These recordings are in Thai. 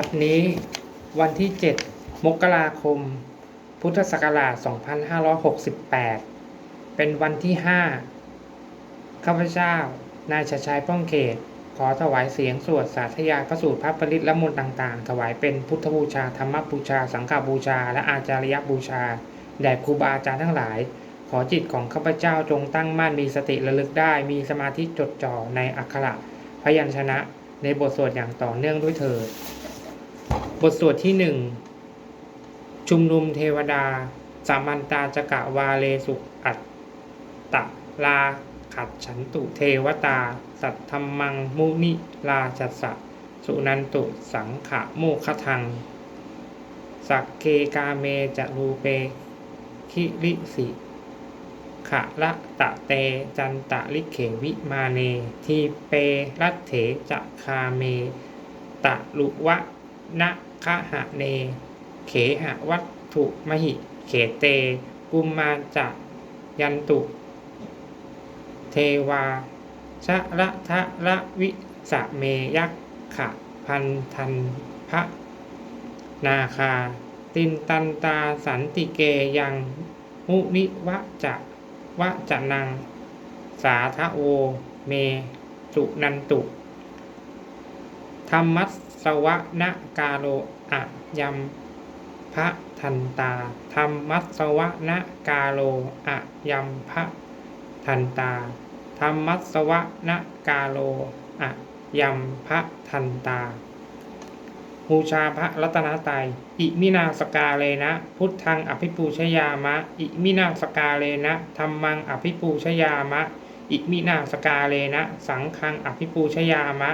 บัดนี้วันที่ 7 มกราคม พุทธศักราช 2568 เป็นวันที่ 5 ข้าพเจ้า นายชาชัยป้องเขต ขอถวายเสียงสวดสาธยายพระสูตรพระปริตและมนต์ต่างๆ ถวายเป็นพุทธบูชา ธรรมบูชา สังฆบูชา และอาจารยบูชา แด่ครูบาอาจารย์ทั้งหลาย ขอจิตของข้าพเจ้าจงตั้งมั่นมีสติระลึกได้ มีสมาธิจดจ่อในอักขระพยัญชนะในบทสวดอย่างต่อเนื่องด้วยเถิด บทสวดที่หนึ่งชุมนุมเทวดา สามันตาจกะวาเลสุอัตตะลาขัดฉันตุเทวตา สัตธรรมังมุนิลาจัสสะสุนันตุสังขะโมคทัง สักเคกาเมจะรูเปคิริสิขะละตะเตจันตะลิเขวิมาเน ทีเปรัตเถจะคาเม ตะลุวะ นะคะหะเน เขหะวัตถุมหิ เขเต กุมมาจะยันตุ เทวาชะละทะละวิสะเมยักขะพันทันพระนาคา ตินตันตาสันติเกยัง มุนิวะจะวะจะนัง สาทะโว เมสุนันตุ ธรรมัส สวะนะกาโลอะยัมพระทันตาธรรมัสสวะนะกาโลอะยัมพระทันตาธรรมัสสวะนะกาโลอะยัมพระทันตาบูชาพระรัตนตรัยอิมินาสกาเลนะ พุทธังอภิปูชยามะ อิมินาสกาเลนะธรรมังอภิปูชยามะ อิมินาสกาเลนะ สังฆังอภิปูชยามะ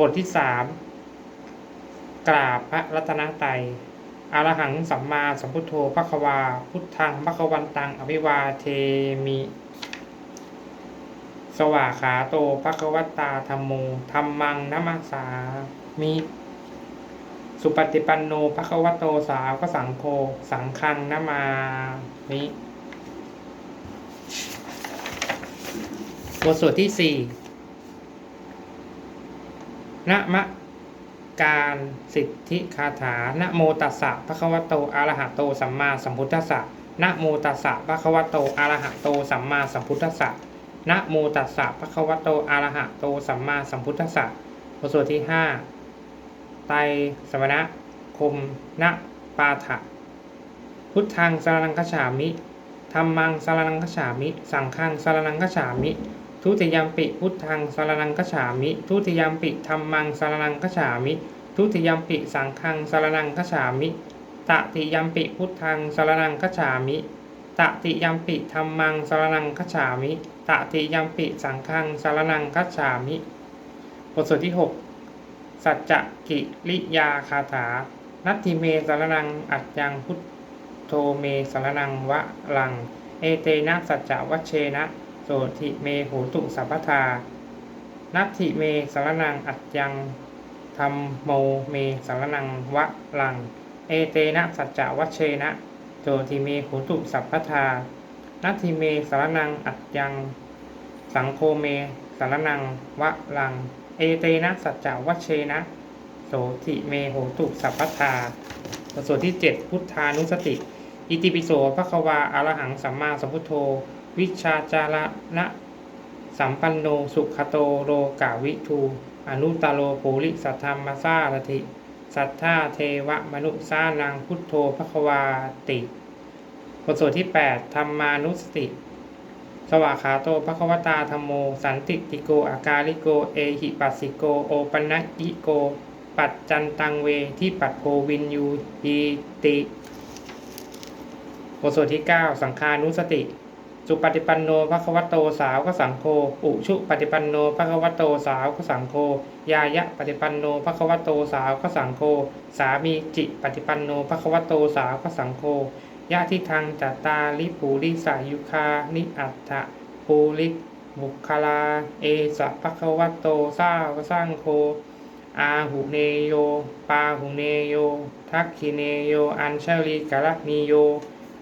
บทที่สามกราบพระรัตนตรัยอรหังสัมมาสัมพุทโธพระควา พุทธังพระควันตัง อภิวาเทมิ สวาขาโตภะคะวัตตาธรรมโมธรรมังนัมสสามิ สุปฏิปันโนภะคะวะโตสาวกสังโฆสังฆังนามามิบทสวดที่สี่ นะมะการสิทธิคาถานะโมตัสสะภะคะวะโตอะระหะโตสัมมาสัมพุทธัสสะนะโมตัสสะภะคะวะโตอะระหะโตสัมมาสัมพุทธัสสะนะโมตัสสะภะคะวะโตอะระหะโตสัมมาสัมพุทธัสสะบทสวดที่ห้าไตรสวนะคมนะปาถะพุทธังสรนังคฉามิธรรมังสรนังคฉามิ สังฆังสรนังคฉามิ ทุติยมปิพุทธังสรนังคฉามิ ทุติยมปิธรรมังสรนังคฉามิ ทุติยมปิสังฆังสรนังคฉามิตติยมปิพุทธังสรนังคฉามิตติยมปิธรรมังสรนังคฉามิตติยมปิสังฆังสารนังคฉามิ บทสวดที่ 6 สัจจกิริยาคาถา นัตถิเมสารนังอัจยังพุทโธเมสารนังวะลัง เอเตนะสัจจวัชเชนะ โสธิเมโหตุสัพพทา นัตถิเมสารนังอัจยังธรรมโมเมสารนังวะลัง เอเตนะสัจจวัชเชนะโสธิเมโหตุสัพพทา นัตถิเมสารนังอัจยัง สังโฆเมสารนังวะลัง เอเตนะสัจจวัชเชนะโสธิเมโหตุสัพพทาบทสวดที่ 7 พุทธานุสติ อิติปิโสภควาอารหังสัมมาสัมพุทโธ วิชาจาระนะสัมปันโนสุขโตโรกาวิทู อนุตโรปุริสัทธรรมสารถิสัทธาเทวมนุสานังพุทโธภควาติ บทสวดที่ 8 ธรรมานุสติ สวากขาโตภควตาธรรมโม สันติติโกอากาลิโก เอหิปัสสิโก โอปันญิโก ปัจจันตังเวที่ปัดโพวินยูยีติ บทสวดที่ 9 สังคานุสติ สุปฏิปันโนภะควะโตสาวกสังโฆอุชุปฏิปันโนภะควะโตสาวกสังโฆยายะปฏิปันโนภะควะโตสาวกสังโฆสามีจิปฏิปันโนภะควะโตสาวกสังโฆยะทิทางจัตตาลิปูริสายุคานิอัตถะปูริบุคลา เอสะภะคะวะโตสาวกสังโฆอาหุเนโย ปาหุเนโย ทักขิเนโย อัญชลีกะละนิโย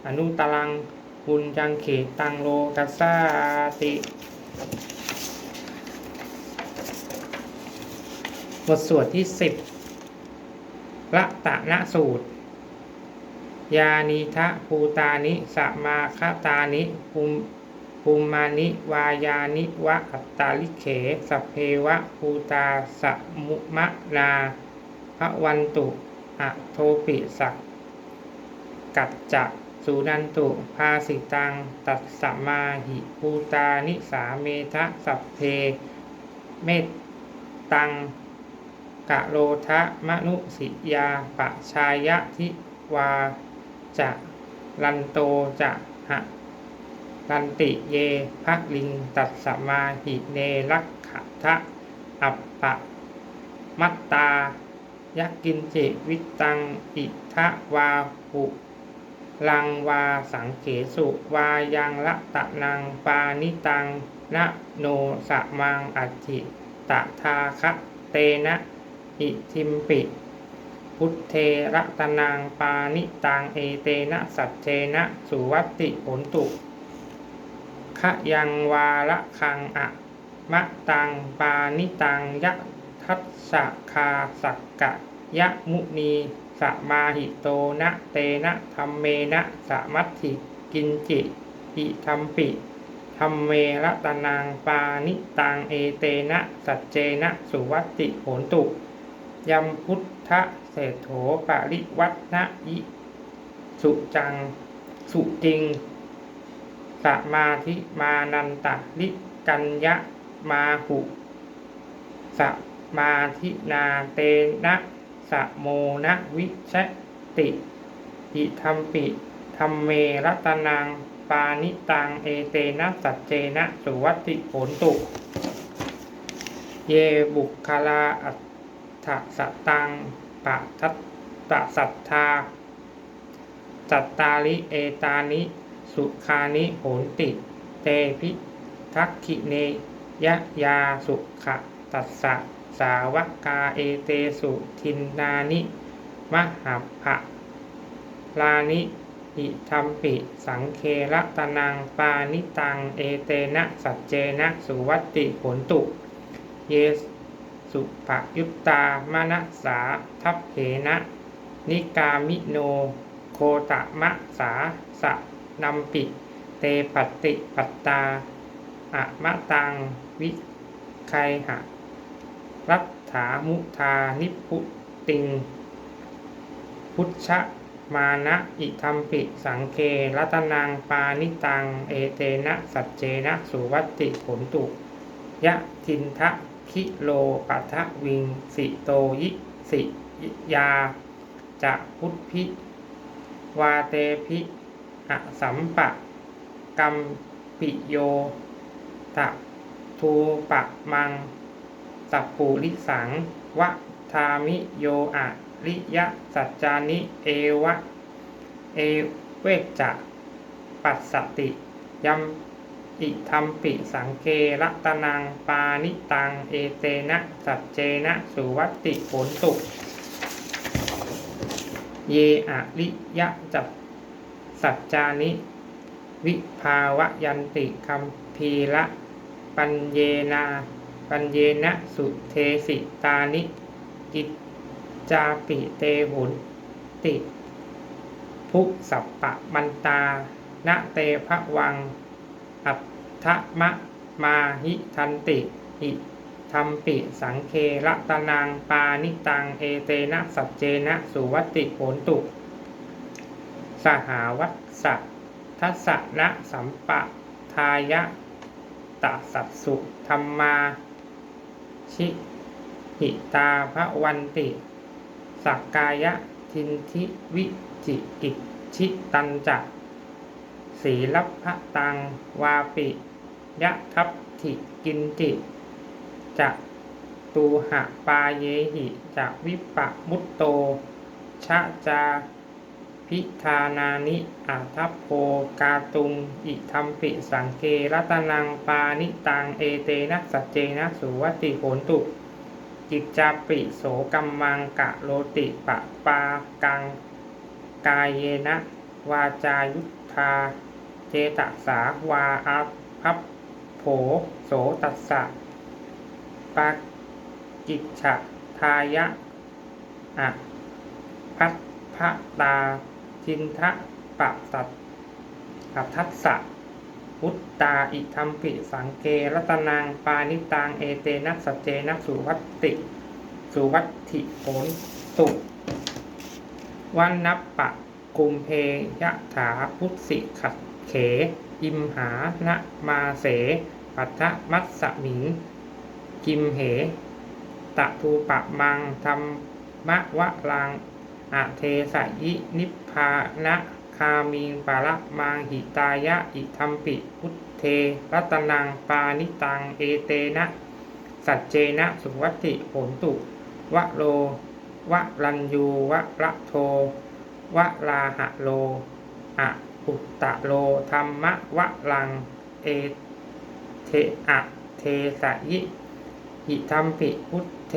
อนุตลัง บุญจังเขตังโลกัสสาติบทสวดที่สิบละตะนะสูตร ยานิทะภูตานิสมาคตานิภูมิภูมานิวายานิวะอัตตาลิเขสพเพวะภูตาสมุมะนาพระวันตุอะโทปิสักกัจจะ สุนันตุภาสิตัง ตัสสมาหิภูตานิสาเมทะสัพเพ เมตตังกะโลทะมนุสิยาปะชายะทิวาจะลันโตจะหะลันติเยภะลิงตัสสมาหิเนลักขะทะอัปปะมัตตายักกินจิวิตังอิทะวาหุ ลังวาสังเขสุวายังละตะนังปานิตังนะโนสะมังอัจิตะทาคะเตนะอิทิมปิ พุทเทระตะนังปานิตังเอเตนะสัจเจนะสุวัติผลตุขะยังวาละคังอะมะตังปานิตังยะทัสสะคาสักกะยะมุนี สมาหิโตนะเตนะธรรมเมนะสมัตถิกินจิอิธรรมปิธรรมเมระตะนังปานิตังเอเตนะสัจเจนะสุวัตติโหนตุยัมพุทธเศรษโถปริวัตนะอิสุจังสุจริงสมาธิมานันตะลิกัญญะมาหุสมาธินาเตนะ สะโมนะวิชติอิธรรมปิธรรมเมรัตนังปานิตัง เอเตนะสัจเจนะ สุวัติโหนตุ เยบุคลาอัตถสตังปะทัตตะสัทธา จัตตาลิเอตานิ สุขานิโหนติ เตพิทักขิเนยะยาสุขะตัสสะ สาวกาเอเตสุทินนานิมหัพพะลานิ อิธรรมปิ สังเคระตนังปานิตัง เอเตนะ สัจเจนะ สุวัติผลตุ เยสุปยุตตามนัสสาทัพเพนะ นิกามิโน โคตะมะสาสะนัมปิ เตปฏิปัตตาอะมะตัง วิไคหะ รัตถามุทานิพุติง พุทธมานะอิธรรมปิสังเครัตนังปานิตัง เอเตนะ สัจเจนะ สุวัตติผลตุ ยะทินทะคิโลปัทะวิง สิโตยิสิยาจะพุทธิวาเตพิอสัมปะกัมปิโยตะทูปะมัง ตัปปุริสัง วะทามิโยอะริยะสัจจานิ เอวะ เอเวจะ ปัสสติ ยัมอิธรรมปิสังเครัตนัง ปานิตัง เอเตนะ สัจเจนะ สุวัติผลตุเยอะริยะจัตสัจจานิ วิภาวะยันติคัมพีละ ปัญเยนา ปัญเยนะสุเทสิตานิกิจจาปิเตหุนติภุสัปปะมันตาณเตภะวัง อัตถมะมาหิทันติ อิธรรมปิสังเคระตะนางปานิตัง เอเตนะสัจเจนะสุวัติโหนตุ สหาวัตสะทัสสะนะสัมปะทายะตะสัตสุธรรมา ชิหิตาพระวันติสักกายะทินทิวิจิกิจชิตันจัศีลพะตังวาปิยะทัพถิกินจิจะตูหะปาเยหิจะวิปะมุตโตชะจา พิธานานิอาทัพโพกาตุง อิธรรมปิสังเกรัตนังปานิตังเอเตนะสัจเจนะสุวัติโหนตุจิตจาปิโสกัมมังกะโลติปะปากัง กายเยนะ วาจายุทธา เจตสาวาอาภัพโผโสตัสสะปากิจฉทายะอะพัทพตา ทินทะปะสัตปัทัสสะพุตตาอิทัมปิสังเกรัตนางปานิตังเอเตนัสเจนัสุวัตติ สุวัตถิโหนตุวันนับปะกุมเพยะถาพุทสิขัดเข อิมหานะมาเส ปัทะมัสสมิง กิมเหตะทูปะมังธรรมะวะลัง อะเทสะยินิพพานะคามิงปะละมังหิตายะอิทัมปิ พุทเทรัตนังปานิตังเอเตนะ สัจเจนะสุวัตติโหนตุวะโลวะรันยูวะระโทวะลาหะโลอะอุตตะโลธรรมะวะลังเอเทอะเทสะยิ หิทัมปิพุทเท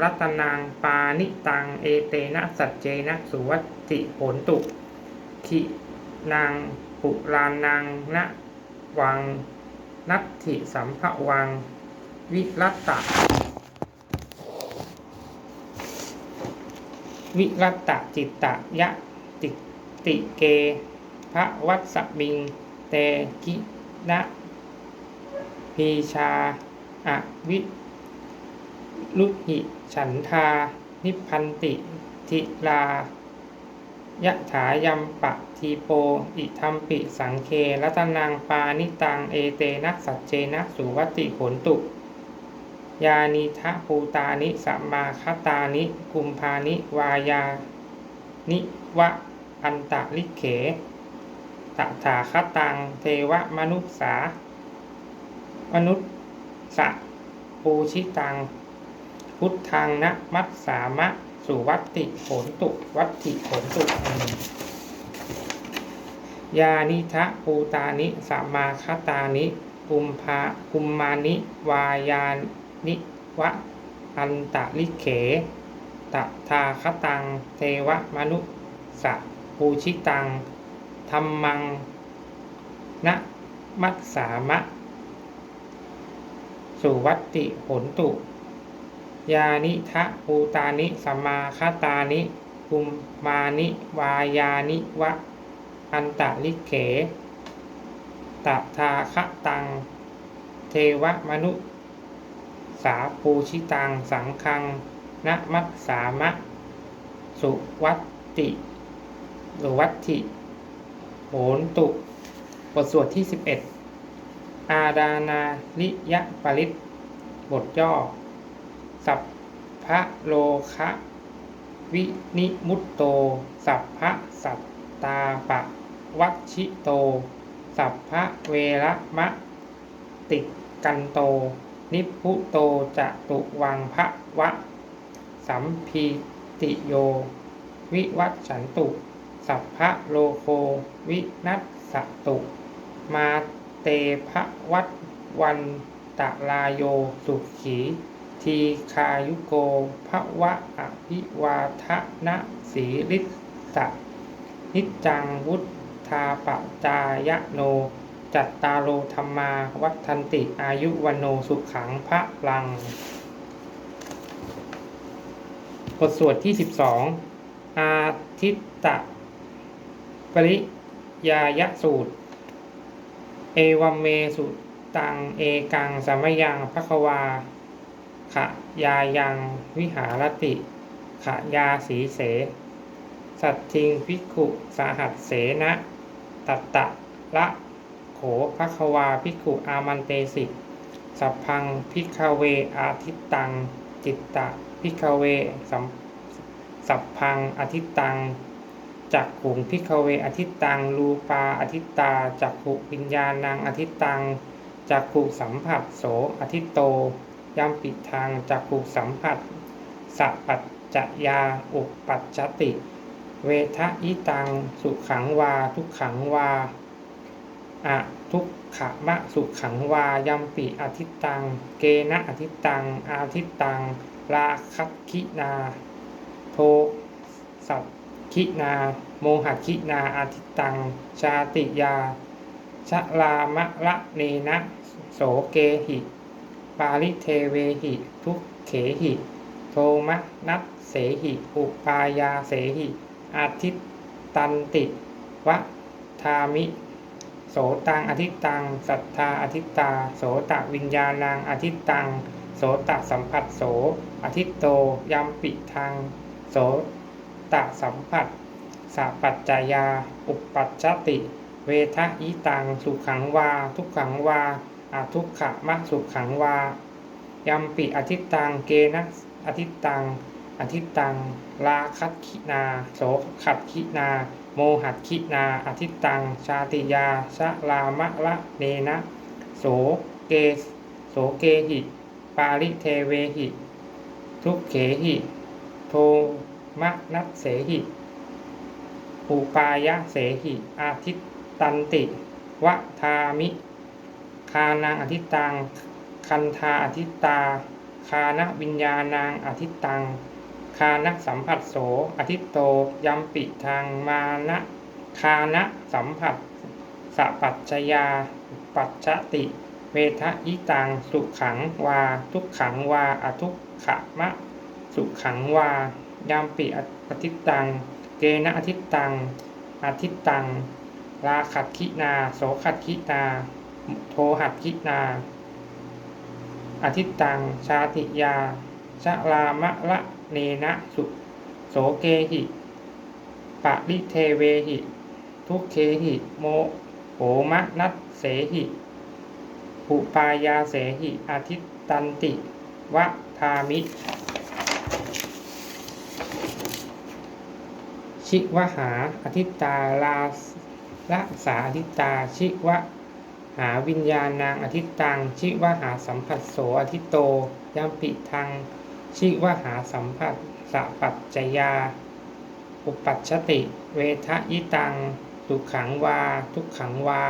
รัตนางปานิตัง เอเตนะสัจเจนะสุวัตติโหนตุขินางปุรานางนะวัง นัตถิสัมภวัง วิรัตตะ วิรัตตะจิตตะยะติติเก พระวัสมิง เตกินะพีชาอวิ ลุหิฉันทา นิพันติ ทิลายะถายัมปะทีโป อิทัมปิสังเครัตนังปานิตัง เอเตนักสัจเจนะสุวัติโหนตุ ยานิทะภูตานิสัมมาคตานิกุมพานิ วายา นิวะอันตะลิเขตถาคตัง เทวมนุษสามนุษย์สะปูชิตัง พุทธังนะมัสสามะสุวัตติโหนตุ วัตถิโหนตุยานิทะภูตานิสัมมาคตานิกุมภากุมมานิ วายานิวะอันตะลิเขตถาคตัง เทวมนุษสะปูชิตังธรรมังนะมัสสามะ สุวัตติโหนตุ ยานิทะภูตานิสัมมาคตานิกุมมานิวายานิวะอันตะลิเขตถาคตัง เทวมนุสาปูชิตัง สังคังนะมัสสามะ สุวัตติหรือวัตถิโหนตุบทสวดที่ 11 อาดานาลิยะปริตบทย่อ สัพพะโลคะวินิมุตโต สัพพะสัตตาปะวัชิโต สัพพะเวระมะติกันโต นิพุโตจะตุวังพระวะ สัมพีติโย วิวัตฉันตุ สัพพะโลโควินัสสตุ มาเตภวัตวันตะลายโยสุขี ทีคายุโกภวะอภิวาทะนะสีริสะนิจจังวุธาปจายโน จัตตาโลธรรมาวัฏันติอายุวันโนสุขังพระลัง บทสวดที่ 12 อาทิตตะ ปริยายสูตร เอวัมเมสุตัง เอกังสมยังภควา ขยายังวิหารติขยาสีเส สัตทิงพิกุสาหัสเสนะตัตตะละโขภควาพิกุอามันเตสิสัพพังพิกเวอาทิตตัง จิตตะพิกเวสัมสัพพังอาทิตตังจักขุงพิกเวอาทิตตังรูปาอาทิตตาจักขุวิญญาณังอาทิตตังจักขุสัมผัสโสอาทิตโต ยัมปิดทางจักขุสัมผัสสัพปัจจยาอุปปัจจติ เวทะอิตัง สุขังวา ทุกขังวาอะทุกขะมะสุขังวายัมปิอาทิตัง เกณะอาทิตัง อาทิตังราคัคินา โทสัตคินา โมหคินาอาทิตตัง ชาติยาชะลามะละเนนะ โสเกหิ ปาลิเทเวหิ ทุกเขหิ โทมนัสเสหิ อุปายาเสหิ อาทิตตันติวะทามิ โสตังอธิตัง สัทธาอธิตา โสตวิญญาณังอธิตัง โสตสัมผัสโสอธิโตยัมปิทังโสตสัมผัสสัปัจจายา อุปปัจจติ เวทะอิตัง สุขังวา ทุกขังวา อาทุกขะมะสุขขังวายัมปิอธิตังเกนะอธิตังอธิตังลาคัตขินา โสขัตขินา โมหัตขินา อธิตัง ชาติยาชะลามะละเนนะ โสเกโสเกหิ ปาริเทเวหิ ทุกเขหิ โทมะนัสเสหิ อุปายะเสหิ อาทิตตันติ วะทามิ คานังอธิตัง คันธาอธิตา คานวิญญาณังอธิตัง คานสัมผัสโส อธิโตยัมปิทางมานะคานสัมผัสสปัจจยา ปัจจติ เวทะอิตัง สุขังวา ทุกขังวา อทุกขะมะ สุขังวายัมปิอธิตัง เกณะอธิตัง อธิตัง ลาขัดขินา โสขัดขินา โทหัดขินา อธิตัง ชาติยาชะลามะละเนนะสุโสเกหิปะริเทเวหิ ทุกเคหิโมโหมะนัสเสหิอุปายาเสหิอาทิตตันติวะทามิ ชิวหาอธิตาลาละสาอธิตาชิวะ หาวิญญาณังอธิตัง ชิวหาสัมผัสโสอธิโตยัมปิทัง ชิวหาสัมผัสสะปัจจยา อุปัชชติ เวทะยิตัง สุขังวา ทุกขังวา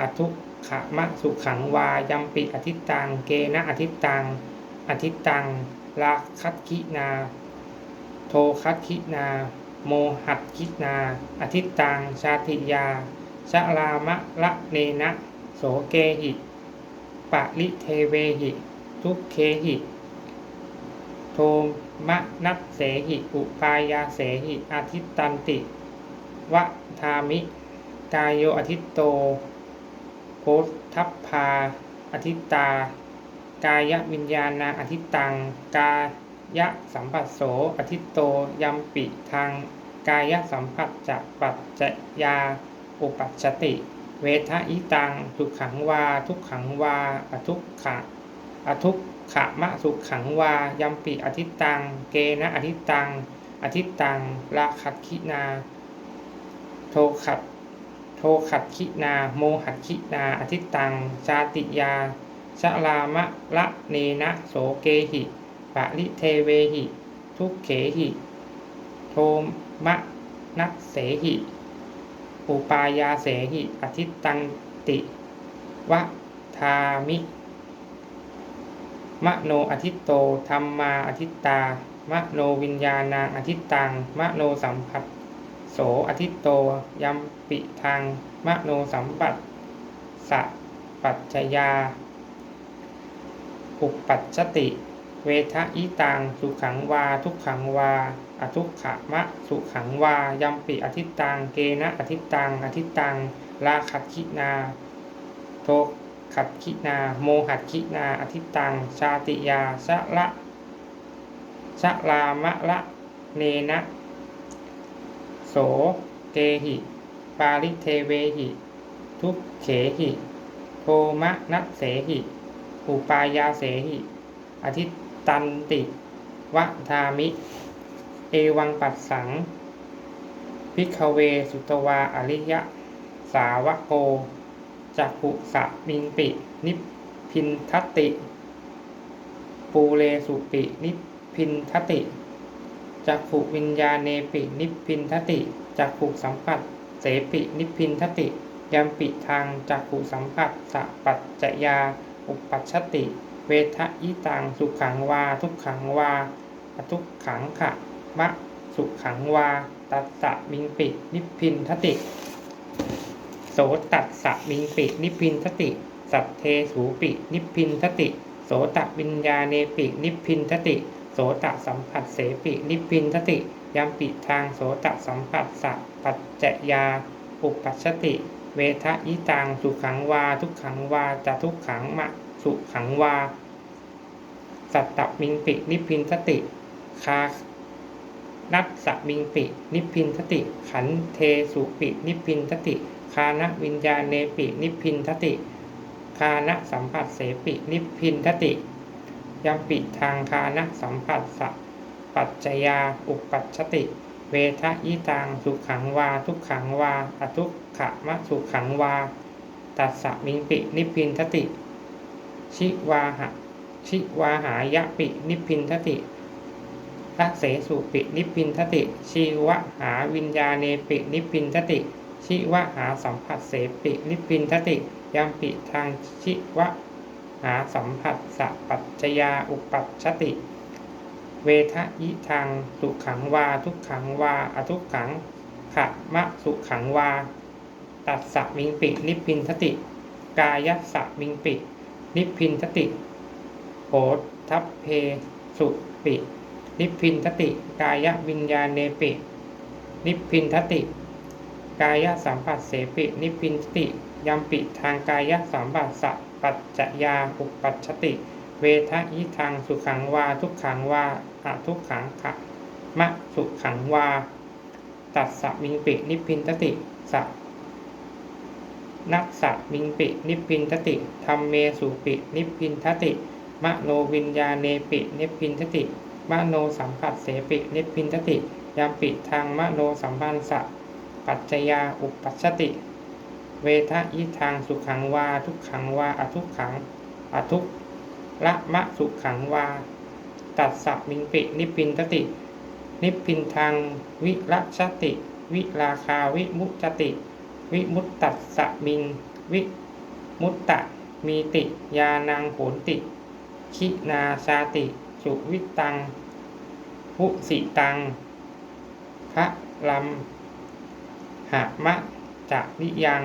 อทุกขะมะสุขังวายัมปิอธิตัง เกณะอธิตัง อธิตังลาคัตคินา โทคัตคินา โมหัตคินา อธิตัง ชาติยาชะลามะละเนนะ โสเกหิปะลิเทเวหิ ทุกเคหิ โทมะนัสเสหิอุปายาเสหิอาทิตตันติวะทามิ กายโยอทิตโตโพทัพพาอธิตา กายวิญญาณังอธิตัง กายสัมผัสโสอธิตโตยัมปิทางกายสัมผัสจะปัจจยาอุปัชติ เวทะอิตังสุขังวา ทุกขังวาอทุกขะอทุกขะมะสุขังวายัมปิอธิตัง เกนะอธิตัง อธิตังลาคัตคินา โทขัดโทขัดคินา โมหัดคินา อธิตังชาติยาชะลามะละเนนะโสเกหิปะริเทเวหิ ทุกเขหิ โทมะนัสเสหิ อุปายาเสหิอธิตังติวะทามิ มโนอธิโตธรรมาอธิตา มโนวิญญาณังอธิตัง มโนสัมผัสโสอธิโตยัมปิทังมโนสัมปัสสะปัจจยา อุปปัชชติ เวทะอิตังสุขังวา ทุกขังวา อทุกขะมะสุขังวายัมปิอธิตัง เกนะอธิตัง อธิตังลาคัตคินาโทขัดคินา โมหัดคินา อธิตัง ชาติยาชะละชะลามะละเนนะโสเกหิ ปาริเทเวหิ ทุกเขหิโทมะนัสเสหิ อุปายาเสหิ อธิตันติวะทามิ วังปัสสังพิกเวสุตวาอริยะ สาวโกจักขุสะมิงปิ นิพินทติ ปูเลสุปิ นิพินทติจักขุวิญญาเนปิ นิพินทติจักขุสัมผัส เสปิ นิพินทติยัมปิทางจักขุสัมผัสสะปัจจยา อุปปัชติ เวทะอิตังสุขังวา ทุกขังวาอทุกขังขะ มะสุขังวา ตัสสะมิงปินิพินทติ โสตัสสะมิงปินิพินทติ สัทเทสูปินิพินทติ โสตวิญญาเนปินิพินทติ โสตสัมผัสเสปินิพินทติยัมปิทางโสตสัมผัสสะปัจจยา อุปัชติ เวทะยิตังสุขังวา ทุกขังวาจะทุกขังมะสุขังวา สัตตมิงปินิพพินทติ คา นัตสมิงปิ นิพพินทติ ขันเทสุปิ นิพพินทติ คานวิญญาเนปิ นิพพินทติ คานะสัมผัสเสปิ นิพพินทติยัมปิทางคานะสัมผัสสะปัจจยาอุปัชติ เวทะยิตังสุขังวา ทุกขังวาอทุกขะมะสุขังวา ตัสสะมิงปิ นิพพินทติ ชิวาหะ ชิวาหายะปิ นิพพินทติ ทัเสสุปินิพินทติ ชีวะหาวิญญาเนปินิพินทติชิวะหาสัมผัสเสปินิพินทติยัมปิทางชิวะหาสัมผัสสะปัจจยาอุปัชติ เวทะยิทางสุขังวาทุกขังวาอทุกขังขะมะสุขังวา ตัสสะมิงปินิพินทติ กายสสะมิงปินิพพินทติโหทัพเพสุปิ นิพพินทติ กายวิญญาเนปิ นิพพินทติ กายสัมผัสเสปิ นิพพินทติยัมปิทางกายสัมผัสสะปัจจยาอุปัชติ เวทะยิทางสุขังวา ทุกขังวาอะทุกขังขะมะสุขังวา ตัสสะมิงปิ นิพพินทติสะนัสสะมิงปินิพพินทติธรรมเมสุปิ นิพพินทติ มโนวิญญาเนปิ นิพพินทติ มโนสัมผัสเสปินิพินทติยามปิทางมโนสัมพันสะปัจจยาอุปัชชติ เวทะยิทางสุขังวาทุกขังวาอทุกขังอทุกละมะสุขังวา ตัสสะมิงปินิพินทติ นิพินทางวิรัชติ วิราคาวิมุจติ วิมุตตัสสะมิงวิมุตตะมีติยานังโหนติ คินาชาติ สุวิตังหุสิตังพระลัมหะมะจะนิยัง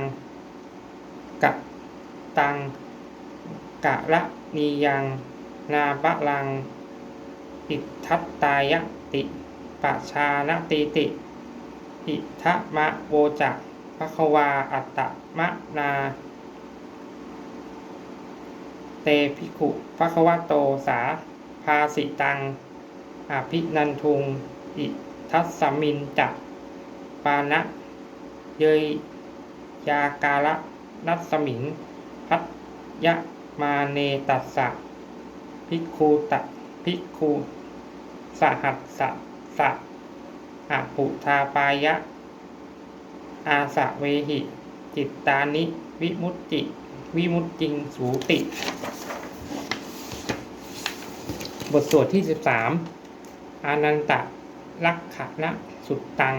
กะตังกะละนียังนาบะลัง อิทัตตายติปะชานติติ อิทะมะโวจักภควาอัตตะมะนา เตภิกขุภควโตสา ภาสิตังอภินันทุง อิทัสสมินจักปานะเยยยากาละนัสมิง พัทยะมาเนตัสสะภิกขุตะภิกขุสหัสสะสะอปุทาปายะ อาสะเวหิ จิตตานิ วิมุตติ วิมุตติงสูติ บทสวดที่ 13 อานันตะลักขะนะสุตตัง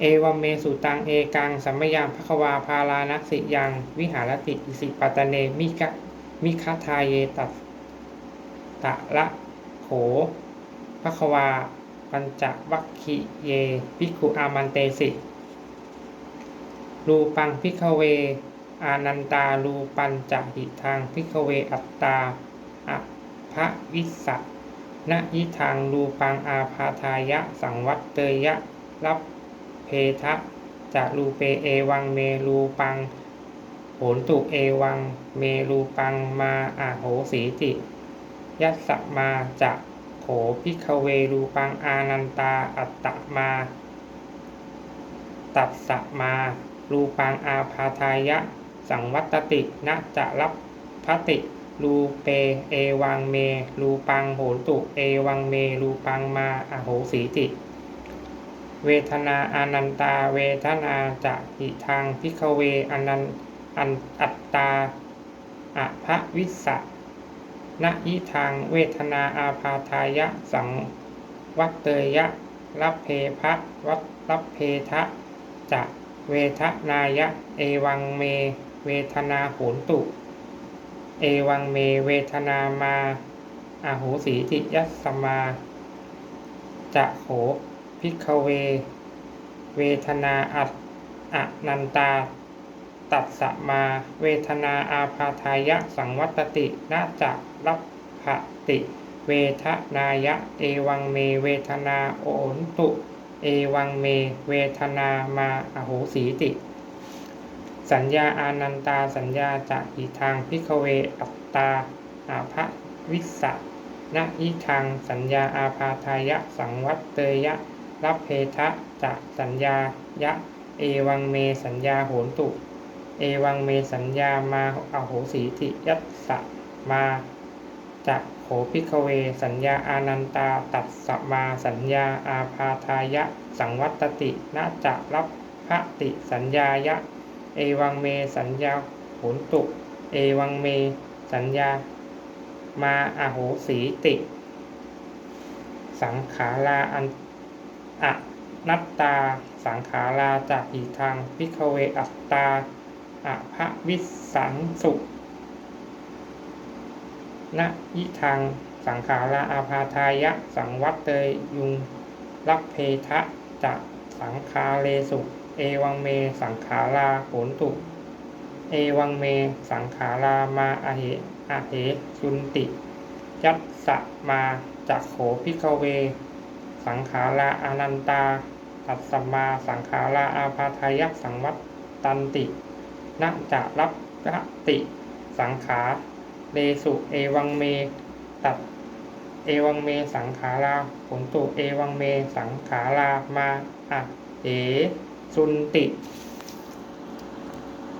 เอวัมเมสุตัง เอกัง สัมมยังภควา พาลานักสิยัง วิหารติอิสิปตเน มิกะ มิคาทายเยตัสตะละโขภควา ปัญจวัคคิเยภิกขุอามันเตสิ รูปังพิกเว อานันตารูปัญจหิทางพิกเวอัตตา อภะวิสสะนยิทางรูปังอาพาทายะ สังวัตเตยะ รับเพทะจะรูเปเอวังเมรูปังโหนตุเอวัง เมรูปังมาอาโหสีติยัสสะมาจะโขพิกเวรูปังอานันตาอัตตะมา ตัสสะมา รูปังอาพาทายะ สังวัตตินะจะรับพติ รูเป เอวังเมรูปังโหตุ เอวังเมรูปังมาอโหสีติ เวทนาอนันตา เวทนาจะหิทางพิกเวอนันอันอัตตาอะภะวิสสะนะยิทางเวทนาอาพาทายะสังวัตเตยะรับเพพะวัตรับเพทะจะเวทนายะ เอวังเม เวทนาโหนตุ เอวังเมเวทนามาอาหูสีติยัสมา จะโขพิกเว เวทนาอัตอนันตา ตัสสมา เวทนาอาพาทายะสังวัตตินาจะรับภติ เวทนายะ เอวังเม เวทนาโอนตุ เอวังเม เวทนามาอโหสีติ สัญญาอานันตาสัญญาจะอิทางพิกเวอัตตาอาภะวิสสะนะอิทางสัญญาอาพาทายะสังวัตเตยะรับเพทะจะสัญญายะ เอวังเมสัญญาโหนตุ เอวังเมสัญญามาอโหสีติยัสสะมาจะโขพิกเว สัญญาอานันตาตัดสมาสัญญาอาพาทายะ สังวัตตินะจะรับพระติสัญญายะ เอวังเมสัญญาโหนตุ เอวังเม สัญญา มาอโหสีติ สังขาราอันอะนัตตา สังขาราจากอีทางพิกเวอัตตาอะภะวิสังสุนะยิทางสังขาราอาพาทายะ สังวัตเตยยุงรักเพทะจะสังคาเลสุ เอวังเมสังขาราโหนตุ เอวังเมสังขารามาอะเหอะเหสุนติ ยัสสะมาจักโขพิกเว สังขาราอานันตา ตัสสมมาสังขาราอาพาทายะสังวัตตันตินจะรับพระติ สังขาเลสุเอวังเม ตัดเอวังเมสังขาราผลตุเอวังเมสังขารามาอะเห สุนติ